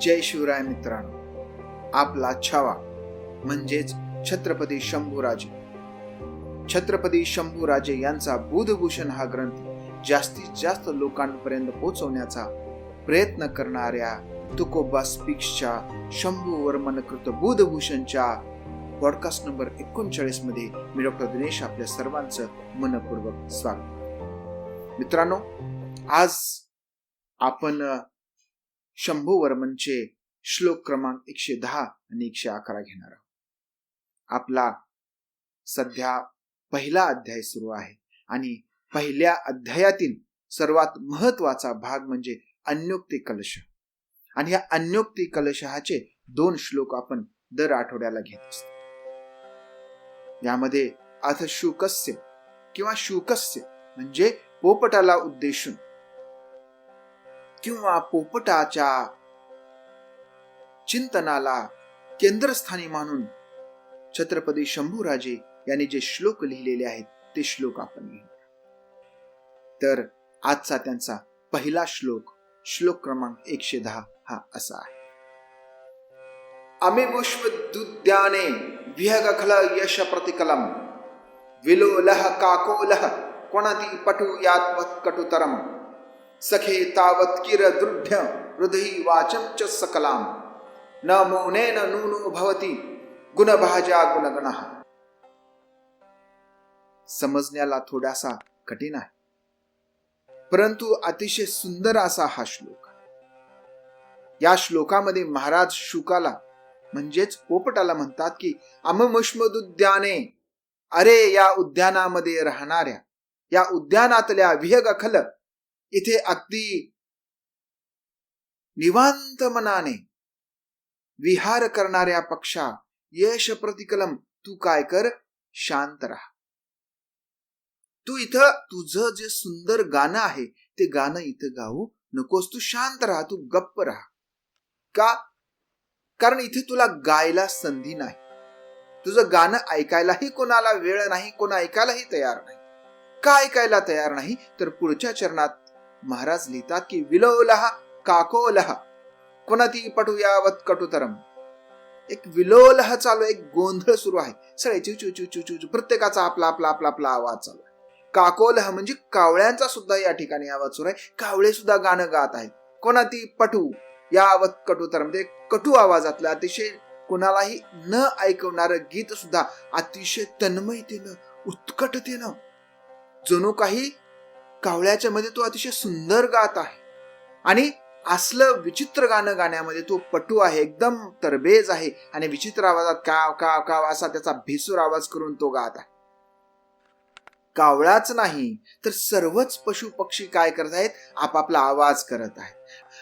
जय शिवराय मित्रांनो. आपला छावा म्हणजेच छत्रपती शंभूराजे. छत्रपती शंभूराजे यांचा बुधभूषण हा ग्रंथ जास्तीत जास्त लोकांपर्यंत पोहोचवण्याचा प्रयत्न करणाऱ्या तुकोबा स्पीक्सच्या शंभू वर्मनकृत बुधभूषणच्या पॉडकास्ट नंबर एकोणचाळीसमध्ये मी डॉक्टर दिनेश आपल्या सर्वांचं मनपूर्वक स्वागत मित्रांनो आज आपण शंभू वर्मनचे म्हणजे श्लोक क्रमांक एकशे दहा आणि एकशे अकरा घेणार आहोत. आपला सध्या पहिला अध्याय सुरू आहे आणि पहिल्या अध्यायातील सर्वात महत्त्वाचा भाग म्हणजे अन्योक्ती कलश. आणि या अन्योक्ती कलशहाचे दोन श्लोक आपण दर आठवड्याला घेत असतो. यामध्ये अथ शुकस्य किंवा शुकस्य म्हणजे पोपटाला उद्देशून किंवा पोपटाच्या चिंतनाला केंद्रस्थानी मानून छत्रपती शंभूराजे यांनी जे श्लोक लिहिलेले आहेत ते श्लोक आपण तर आजचा त्यांचा पहिला श्लोक श्लोक क्रमांक एकशे दहा हा असा आहे. अमिपुष्प दुद्याने विहगखल यश प्रतिकलम विलोलह काकोलह कोणती पटु यात्वत कटुतरम सखे तावत किर दृढ्य हृदयी वाचम च सकलाम। न मौनेन नूनो भवती गुणभाजा गुणगण। समजण्याला थोडासा कठीण आहे परंतु अतिशय सुंदर असा हा श्लोक या श्लोकामध्ये महाराज शुकाला म्हणजेच पोपटाला म्हणतात की अममुष्मदुद्याने अरे या उद्यानामध्ये राहणाऱ्या या उद्यानातल्या विहगखल इथे अगदी निवांत मनाने विहार करणाऱ्या पक्षा यश प्रतिकलम तू काय कर? शांत राहा. तू इथं तुझं जे सुंदर गाणं आहे ते गाणं इथं गाऊ नकोस तू शांत राहा तू गप्प राहा. का? कारण इथे तुला गायला संधी नाही. तुझं गाणं ऐकायलाही कोणाला वेळ नाही कोणा ऐकायलाही तयार नाही. का ऐकायला तयार नाही? तर पुढच्या चरणात महाराज लिहितात की विलोलहा काकोलहा कोणाती पटू यावत कटुतरम. एक विलोलह चालू एक गोंधळ सुरू आहे. सगळे चिव चिव चिव चिव प्रत्येकाचा आपला आपला आपला आपला आवाज चालू आहे. काकोलह म्हणजे कावळ्यांचा सुद्धा या ठिकाणी आवाज सुरू आहे. कावळे सुद्धा गाणं गात आहेत. कोणाती पटू यावत कटुतर म्हणजे कटू आवाजातलं अतिशय कोणालाही न ऐकवणारं गीत सुद्धा अतिशय तन्मयतेनं उत्कटतेनं. जणू काही कावळ्याच्या मध्ये तो अतिशय सुंदर गात आहे. आणि असलं विचित्र गाणं गाण्यामध्ये तो पटू आहे एकदम तरबेज आहे आणि विचित्र आवाजात काव काव काव असा त्याचा भेसूर आवाज करून तो गात आहे. कावळाच नाही तर सर्वच पशु पक्षी काय करत आहेत? आपापला आवाज करत आहेत.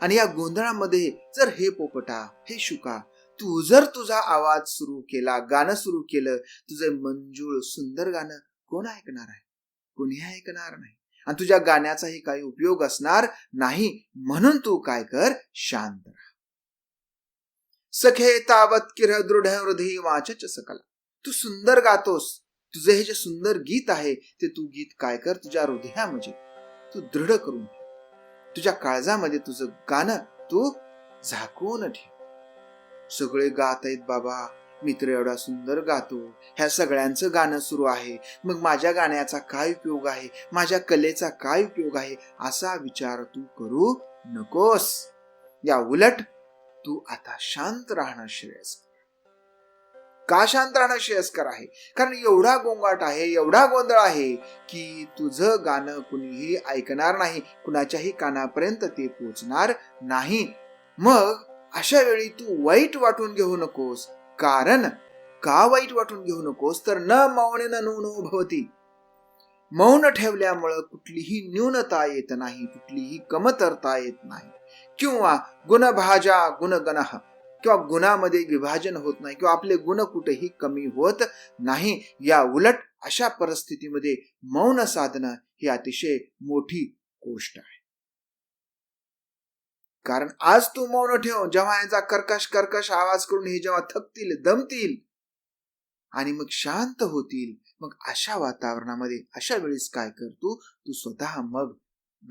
आणि या गोंधळामध्ये जर हे पोपटा हे शुका तू जर तुझा आवाज सुरू केला गाणं सुरू केलं तुझे मंजूळ सुंदर गाणं कोण ऐकणार आहे? कोणी ऐकणार नाही? आणि तुझ्या गाण्याचाही काही उपयोग असणार नाही. म्हणून तू काय कर? शांत राहा. सखे तावत किर दृढ हृदय वाचच सकला. तू सुंदर गातोस. तुझे हे जे सुंदर गीत आहे ते तू गीत काय कर? तुझ्या हृदयामध्ये तू दृढ करून ठेव. तुझ्या काळजामध्ये तुझं गाणं तू झाकून ठेव. सगळे गात आहेत बाबा. मित्र एवढा सुंदर गातो. ह्या सगळ्यांचं गाणं सुरू आहे. मग माझ्या गाण्याचा काय उपयोग आहे? माझ्या कलेचा काय उपयोग आहे? असा विचार तू करू नकोस. या उलट तू आता शांत राहणं श्रेयस्कर का शांत राहणं श्रेयस्कर आहे? कारण एवढा गोंगाट आहे एवढा गोंधळ आहे की तुझं गाणं कुणीही ऐकणार नाही कुणाच्याही कानापर्यंत ते पोचणार नाही. मग अशा वेळी तू वाईट वाटून घेऊ नकोस. कारण का वाईट वाटून घेऊ नकोस? तर न मौने न भवती. मौन ठेवल्यामुळं कुठलीही न्यूनता येत नाही कुठलीही कमतरता येत नाही. किंवा गुणभाजा गुणगण किंवा गुणामध्ये विभाजन होत नाही किंवा आपले गुण कुठेही कमी होत नाही या उलट अशा परिस्थितीमध्ये मौन साधणं ही अतिशय मोठी गोष्ट आहे. कारण आज तू मौन ठेव जेव्हा यांचा कर्कश कर्कश आवाज करून हे जेव्हा थकतील दमतील आणि मग शांत होतील मग अशा वातावरणामध्ये अशा वेळेस काय कर तू? तू स्वतः मग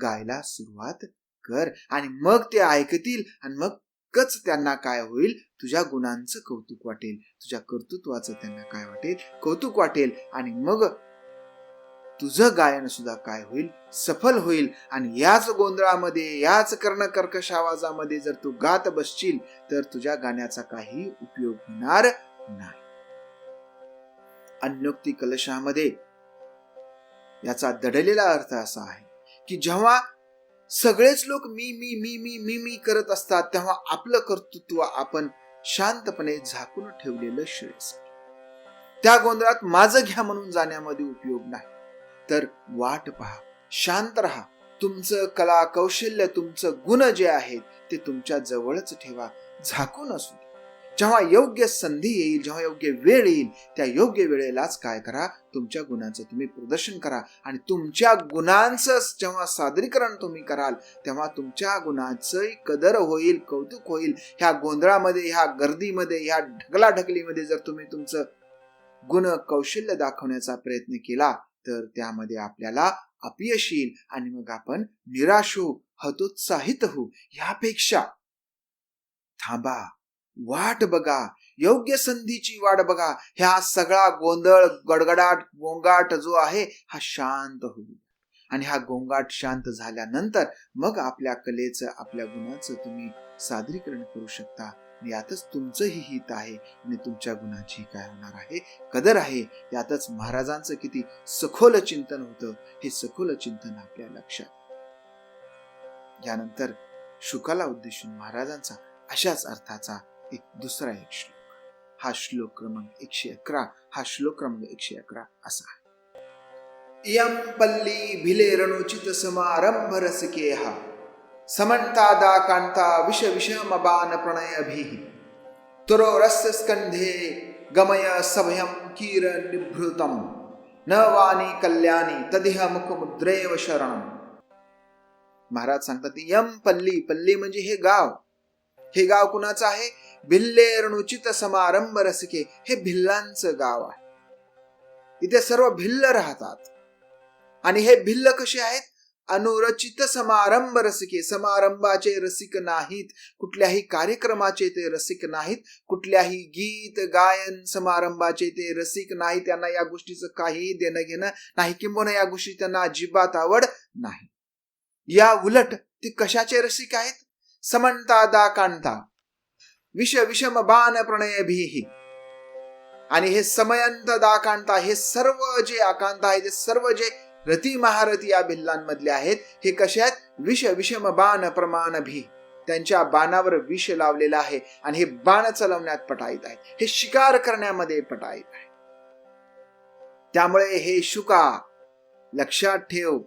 गायला सुरुवात कर आणि मग ते ऐकतील आणि मग त्यांना काय होईल? तुझ्या गुणांचं कौतुक वाटेल तुझ्या कर्तृत्वाचं त्यांना काय वाटेल? कौतुक वाटेल आणि मग तुझं गायन सुद्धा काय होईल? सफल होईल. आणि याच गोंधळामध्ये याच कर्ण कर्कश आवाजामध्ये जर तू गात बसशील तर तुझ्या गाण्याचा काही उपयोग होणार नाही. अन्योक्ती कलशामध्ये याचा दडलेला अर्थ असा आहे की जेव्हा सगळेच लोक मी मी मी मी मी मी करत असतात तेव्हा आपलं कर्तृत्व आपण शांतपणे झाकून ठेवलेलं श्रेयस त्या गोंधळात माझं घ्या म्हणून जाण्यामध्ये उपयोग नाही. तर वाट पहा शांत राहा. तुमचं कला कौशल्य तुमचं गुण जे आहेत ते तुमच्या जवळच ठेवा. झाकून असू जेव्हा योग्य संधी येईल जेव्हा योग्य वेळ येईल त्या योग्य वेळेलाच काय करा? तुमच्या गुणांचं तुम्ही प्रदर्शन करा. आणि तुमच्या गुणांचं जेव्हा सादरीकरण तुम्ही कराल तेव्हा तुमच्या गुणाचं कदर होईल कौतुक होईल. ह्या गोंधळामध्ये ह्या गर्दीमध्ये ह्या ढकलाढकलीमध्ये जर तुम्ही तुमचं गुण कौशल्य दाखवण्याचा प्रयत्न केला तर त्यामध्ये आपल्याला अपयश येईल आणि मग आपण निराश होऊ हतोत्साहित होऊ यापेक्षा थांबा वाट बघा योग्य संधीची वाट बघा. ह्या सगळा गोंधळ गडगडाट गोंगाट जो आहे हा शांत होईल आणि हा गोंगाट शांत झाल्यानंतर मग आपल्या कलेचं आपल्या गुणाचं तुम्ही सादरीकरण करू शकता. यातच तुमचंही हित आहे आणि तुमच्या गुणाची काय होणार आहे? कदर आहे. यातच महाराजांचं किती सखोल चिंतन होतं. हे सखोल चिंतन आपल्या लक्षात. यानंतर शुकाला उद्देशून महाराजांचा अशाच अर्थाचा एक दुसरा एक श्लोक. हा श्लोक क्रमांक एकशे अकरा हा श्लोक क्रमांक एकशे अकरा असा आहे. इयं पल्ली भिले रणोचित समारंभ रसिके हा समन्तादा कांता विष विषम प्रणय अभिः स्कंधे गमय सभयं कीर निभृतम न वाणी कल्याणी तदिह मुखमुद्रेव शरणं महाराज सांगतात यम पल्ली पल्ली म्हणजे हे गाव। हे गाव कुणाचं आहे? भिल्ले रणुचित समारंभ रसिके हे भिल्लांचं गाव आहे। इथे सर्व भिल्ल राहतात। आणि हे भिल्ल कसे आहेत? अनुरचित समारंभ रसिके समारंभाचे रसिक नाहीत कुठल्याही कार्यक्रमाचे ते रसिक नाहीत कुठल्याही गीत गायन समारंभाचे ते रसिक नाही त्यांना या गोष्टीचं काहीही देणं घेणं नाही किंबहुना या गोष्टी त्यांना अजिबात आवड नाही. या उलट ते कशाचे रसिक आहेत? समंता दा कांता. विष विषम बाण प्रणय भीही. आणि हे समयंत दाकांता हे सर्व जे आकांता आहे ते सर्व जे रती महारथी या भिल्लांमधले आहेत. हे कसे आहेत? विष विषम बाण प्रमाण भी. त्यांच्या बाणावर विष लावलेलं आहे आणि हे बाण चलवण्यात पटाईत आहे. हे शिकार करण्यामध्ये पटाईत आहे. त्यामुळे हे शुका लक्षात ठेव.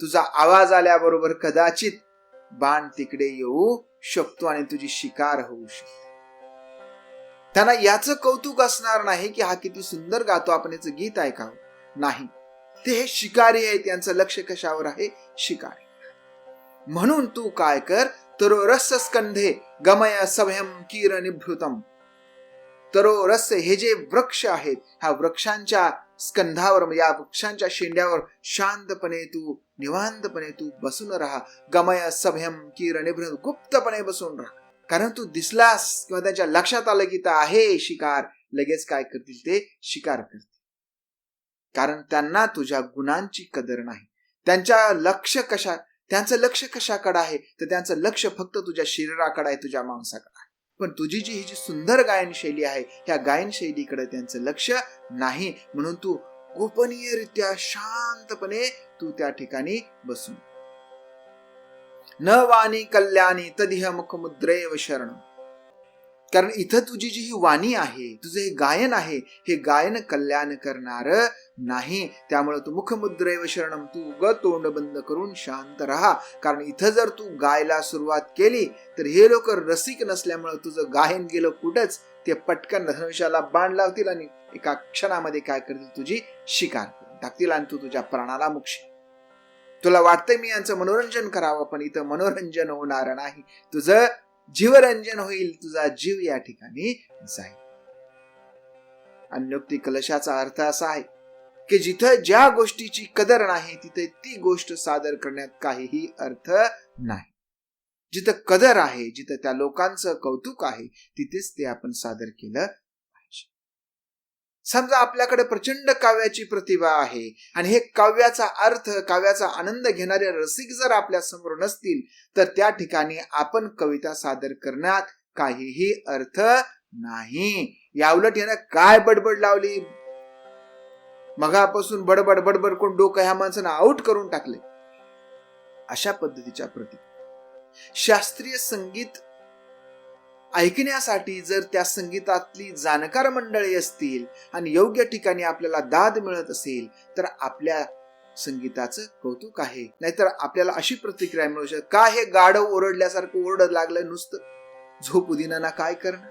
तुझा आवाज आल्याबरोबर कदाचित बाण तिकडे येऊ शकतो आणि तुझी शिकार होऊ शकते. त्यांना याचं कौतुक असणार नाही की हा किती सुंदर गातो. आपण याचं गीत ऐकावं. नाही. ते हे शिकारी आहे त्यांचं लक्ष कशावर आहे? शिकारी. म्हणून तू काय कर? तरो रस स्कंधे गमय सभयम कीर निभृतम तरो रस हे जे वृक्ष आहेत ह्या वृक्षांच्या स्कंधावर या वृक्षांच्या शेंड्यावर शांतपणे तू निवांतपणे तू बसून राहा. गमय सभयम कीर निभृत गुप्तपणे बसून राहा. कारण तू दिसलास किंवा त्यांच्या लक्षात आलं की आहे शिकार. लगेच काय करतील ते? शिकार करतील. कारण त्यांना तुझ्या गुणांची कदर नाही. त्यांच्या लक्ष कशा त्यांचं लक्ष कशाकडे आहे? तर त्यांचं लक्ष फक्त तुझ्या शरीराकडे आहे तुझ्या माणसाकडं आहे. पण तुझी जी ही जी सुंदर गायन शैली आहे ह्या गायन शैलीकडे त्यांचं लक्ष नाही. म्हणून तू गोपनीयरित्या शांतपणे तू त्या ठिकाणी बसून. न वाणी कल्याणी तदिह मुखमुद्रेव शरण कारण इथं तुझी जी ही वाणी आहे तुझं हे गायन आहे हे गायन कल्याण करणार नाही. त्यामुळे तू मुखमुद्रैव शरणम तू ग तोंड बंद करून शांत राहा. कारण इथं जर तू गायला सुरुवात केली तर हे लोक रसिक नसल्यामुळे तुझं गायन गेलं कुठंच? ते पटकन धनुष्याला बाण लावतील आणि एका क्षणामध्ये काय करतील तुझी शिकार टाकतील आणि तू तुझ्या प्राणाला मुक्षी. तुला वाटतंय मी यांचं मनोरंजन करावं पण इथं मनोरंजन होणार नाही. तुझं जीवरंजन होईल तुझा जीव या ठिकाणी जाईल. अन्योक्ती कलशाचा अर्थ असा आहे की जिथं ज्या गोष्टीची कदर नाही तिथे ती गोष्ट सादर करण्यात काहीही अर्थ नाही. जिथं कदर आहे जिथं त्या लोकांचं कौतुक आहे तिथेच ते आपण सादर केलं समजा आपल्याकडे प्रचंड काव्याची प्रतिभा आहे आणि हे काव्याचा अर्थ काव्याचा आनंद घेणारे रसिक जर आपल्यासमोर नसतील तर त्या ठिकाणी आपण कविता सादर करण्यात काहीही अर्थ नाही. या उलट यानं काय बडबड लावली? मगापासून बडबड बडबड कोण डोकं ह्या माणसानं आऊट करून टाकले अशा पद्धतीच्या प्रति शास्त्रीय संगीत ऐकण्यासाठी जर त्या संगीतातली जाणकार मंडळी असतील आणि योग्य ठिकाणी आपल्याला दाद मिळत असेल तर आपल्या संगीताचं कौतुक आहे. नाहीतर आपल्याला अशी प्रतिक्रिया मिळू शकते का हे गाढव ओरडल्यासारखं ओरडत लागलं नुसतं? झोप उदिनाना काय करणं?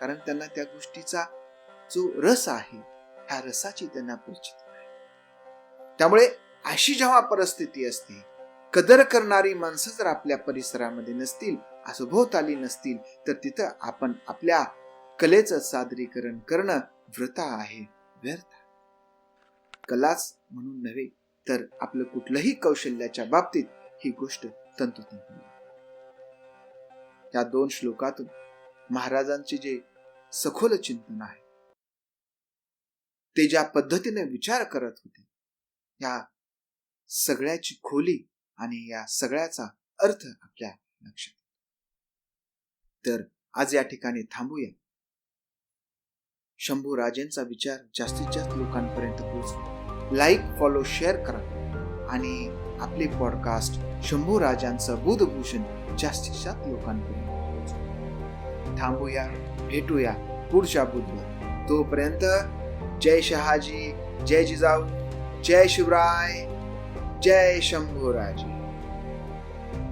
कारण त्यांना त्या गोष्टीचा जो रस आहे ह्या रसाची त्यांना परिचित त्यामुळे अशी जेव्हा परिस्थिती असते कदर करणारी माणसं जर आपल्या परिसरामध्ये नसतील आली नसतील तर तिथं आपण आपल्या कलेचं सादरीकरण करणं व्रता आहे व्यर्थ. कलाच म्हणून नव्हे तर आपलं कुठलंही कौशल्याच्या बाबतीत ही गोष्ट तंतोतंत या दोन श्लोकातून महाराजांचे जे सखोल चिंतन आहे ते ज्या पद्धतीने विचार करत होते या सगळ्याची खोली आणि या सगळ्याचा अर्थ आपल्या लक्षात तर आज या ठिकाणी थांबूया. शंभू राजेंचा विचार जास्तीत जास्त लोकांपर्यंत पोहोचवा लाईक फॉलो शेअर करा. आणि आपले पॉडकास्ट शंभू राजांचं बुधभूषण जास्तीत जास्त लोकांपर्यंत थांबूया भेटूया पुढच्या बुधवार. तोपर्यंत जय शहाजी जय जिजाऊ जय शिवराय जय शंभूराज